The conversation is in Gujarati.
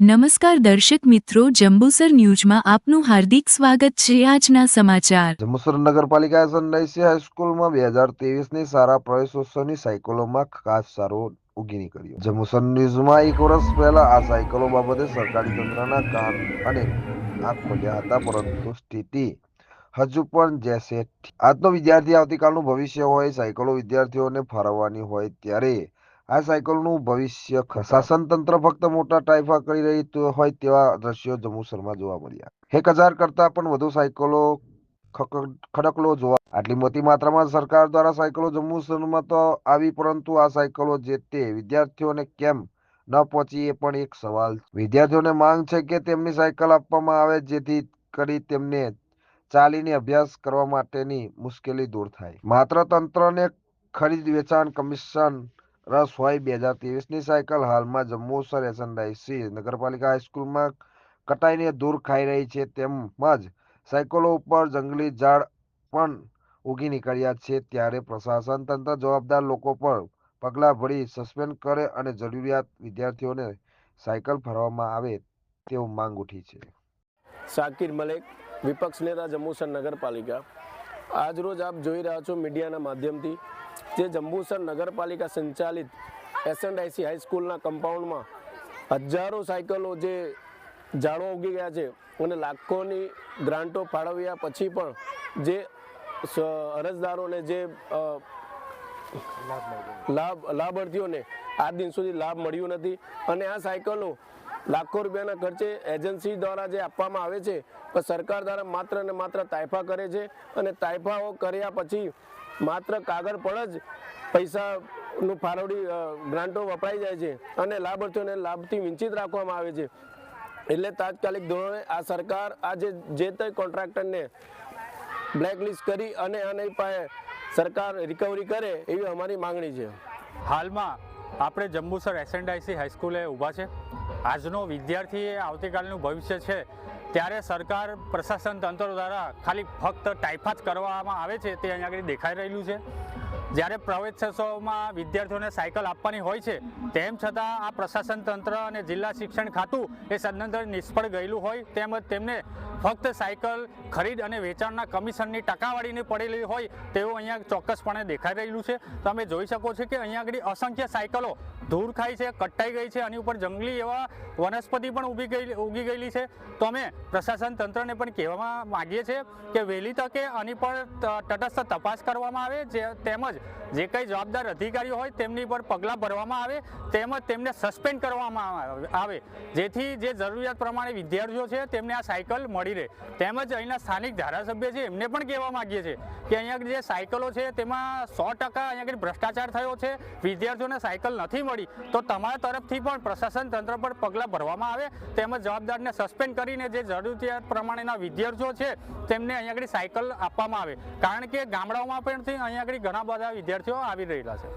નમસ્કાર દર્શક મિત્રો, જંબુસર ન્યૂઝમાં આપનું હાર્દિક સ્વાગત છે આજના સમાચાર જંબુસર નગરપાલિકા સનરાઈસી હાઈસ્કૂલમાં બે હજાર ત્રેવીસની સારા પ્રવેશોત્સવની સાયકલોમાં ખાસ સારો ઉગી નીકળ્યો જંબુસર ન્યૂઝમાં એક વર્ષ પહેલા આ સાયકલો બાબતે સરકારી તંત્રના કાન અને આંખ ખોલ્યા હતા, પરંતુ સ્થિતિ હજુ પણ જેસે. આજનો વિદ્યાર્થી આવતીકાલનું ભવિષ્ય હોય, સાયકલો વિદ્યાર્થીઓને ફાળવવાની હોય, ત્યારે આ સાયકલનું ભવિષ્ય શાસન તંત્ર ફક્ત મોટા ટાઈફા કરી રહી હોય તેવા દ્રશ્યો જંબુસરમાં જોવા મળ્યા. એક હજાર કરતા પણ વધુ સાયકલો ખડકલો જોવા આટલી મોટી માત્રામાં સરકાર દ્વારા સાયકલો જંબુસરમાં તો આવી, પરંતુ આ સાયકલો જે તે વિદ્યાર્થીઓને કેમ ન પહોંચી એ પણ એક સવાલ વિદ્યાર્થીઓને માંગ છે કે તેમની સાયકલ આપવામાં આવે જેથી કરી તેમને ચાલીને અભ્યાસ કરવા માટેની મુશ્કેલી દૂર થાય. માત્ર તંત્રને ખરીદ વેચાણ કમિશન રસ હોય બે હજાર ત્રેવીસની સાયકલ હાલમાં જંબુસર એસનડાઈસી નગરપાલિકા હાઈસ્કૂલમાં કટાઈને દૂર ખાઈ રહી છે તેમજ સાયકલો ઉપર જંગલી ઝાડ પણ ઉગી નીકળ્યા છે ત્યારે પ્રશાસન તંત્ર જવાબદાર લોકો પર પગલાં ભરી સસ્પેન્ડ કરે અને જરૂરિયાત વિદ્યાર્થીઓને સાયકલ ફરવામાં આવે તેવું માંગ ઉઠી છે. શાકિર મલેક, વિપક્ષ નેતા જંબુસર નગરપાલિકા. આજરોજ આપ જોઈ રહ્યા છો મીડિયાના માધ્યમથી જે જંબુસર નગરપાલિકા સંચાલિત એસએનઆઈસી હાઈસ્કૂલના કમ્પાઉન્ડમાં હજારો સાયકલો જે ઝાડો ઉગી ગયા છે અને લાખોની ગ્રાન્ટો ફાળવ્યા પછી પણ જે અરજદારોને જે લાભ, લાભાર્થીઓને આ દિન સુધી લાભ મળ્યો નથી. અને આ સાયકલો લાખો રૂપિયાના ખર્ચે એજન્સી દ્વારા જે આપવામાં આવે છે, પણ સરકાર દ્વારા માત્ર ને માત્ર તાયફા કરે છે અને તાયફાઓ કર્યા પછી માત્ર કાગળ પર જ પૈસાનું ફાળવણી ગ્રાન્ટો વપરાઈ જાય છે અને લાભાર્થીઓને લાભથી વંચિત રાખવામાં આવે છે. એટલે તાત્કાલિક ધોરણે આ સરકાર આજે જે જે તે કોન્ટ્રાક્ટરને બ્લેકલિસ્ટ કરી અને આની પાસે સરકાર રિકવરી કરે એવી અમારી માંગણી છે. હાલમાં આપણે જંબુસર એસએનડાઈસી હાઈસ્કૂલે ઊભા છે. આજનો વિદ્યાર્થી એ આવતીકાલનું ભવિષ્ય છે ત્યારે સરકાર પ્રશાસન તંત્ર દ્વારા ખાલી ફક્ત ટાઈફા જ કરવામાં આવે છે તે અહીંયા આગળ દેખાઈ રહેલું છે. જ્યારે પ્રવેશોત્સવમાં વિદ્યાર્થીઓને સાયકલ આપવાની હોય છે, તેમ છતાં આ પ્રશાસન તંત્ર અને જિલ્લા શિક્ષણ ખાતું એ સદંતર નિષ્ફળ ગયેલું હોય, તેમજ તેમને ફક્ત સાયકલ, ખરીદ અને વેચાણના કમિશનની ટકાવાળીને પડેલી હોય તેવું અહીંયા ચોક્કસપણે દેખાઈ રહેલું છે. તમે જોઈ શકો છો કે અહીંયા આગળ અસંખ્ય સાયકલો ધૂળ ખાઈ છે, કટાઈ ગઈ છે, આની ઉપર જંગલી એવા વનસ્પતિ પણ ઊભી ગઈ ઉગી ગયેલી છે. તો અમે પ્રશાસન તંત્રને પણ કહેવામાં માગીએ છીએ કે વહેલી તકે આની પર તટસ્થ તપાસ કરવામાં આવે, જે, તેમજ જે કંઈ જવાબદાર અધિકારીઓ હોય તેમની પર પગલાં ભરવામાં આવે, તેમજ તેમને સસ્પેન્ડ કરવામાં આવે- જેથી જે જરૂરિયાત પ્રમાણે વિદ્યાર્થીઓ છે તેમને આ સાયકલ મળી રહે. તેમજ અહીંના સ્થાનિક ધારાસભ્ય છે એમને પણ કહેવા માગીએ છીએ કે અહીંયા જે સાયકલો છે તેમાં સો ટકા અહીંયા ભ્રષ્ટાચાર થયો છે, વિદ્યાર્થીઓને સાયકલ નથી મળી તો તમારા તરફથી પણ પ્રશાસન તંત્ર પર પગલાં ભરવામાં આવે, તેમજ જવાબદારને સસ્પેન્ડ કરીને જે જરૂરિયાત પ્રમાણેના વિદ્યાર્થીઓ છે, તેમને અહીંયા આગળ સાયકલ આપવામાં આવે. કારણ કે ગામડાઓમાં પણ અહીંયા આગળ ઘણા બધા વિદ્યાર્થીઓ આવી રહેલા છે.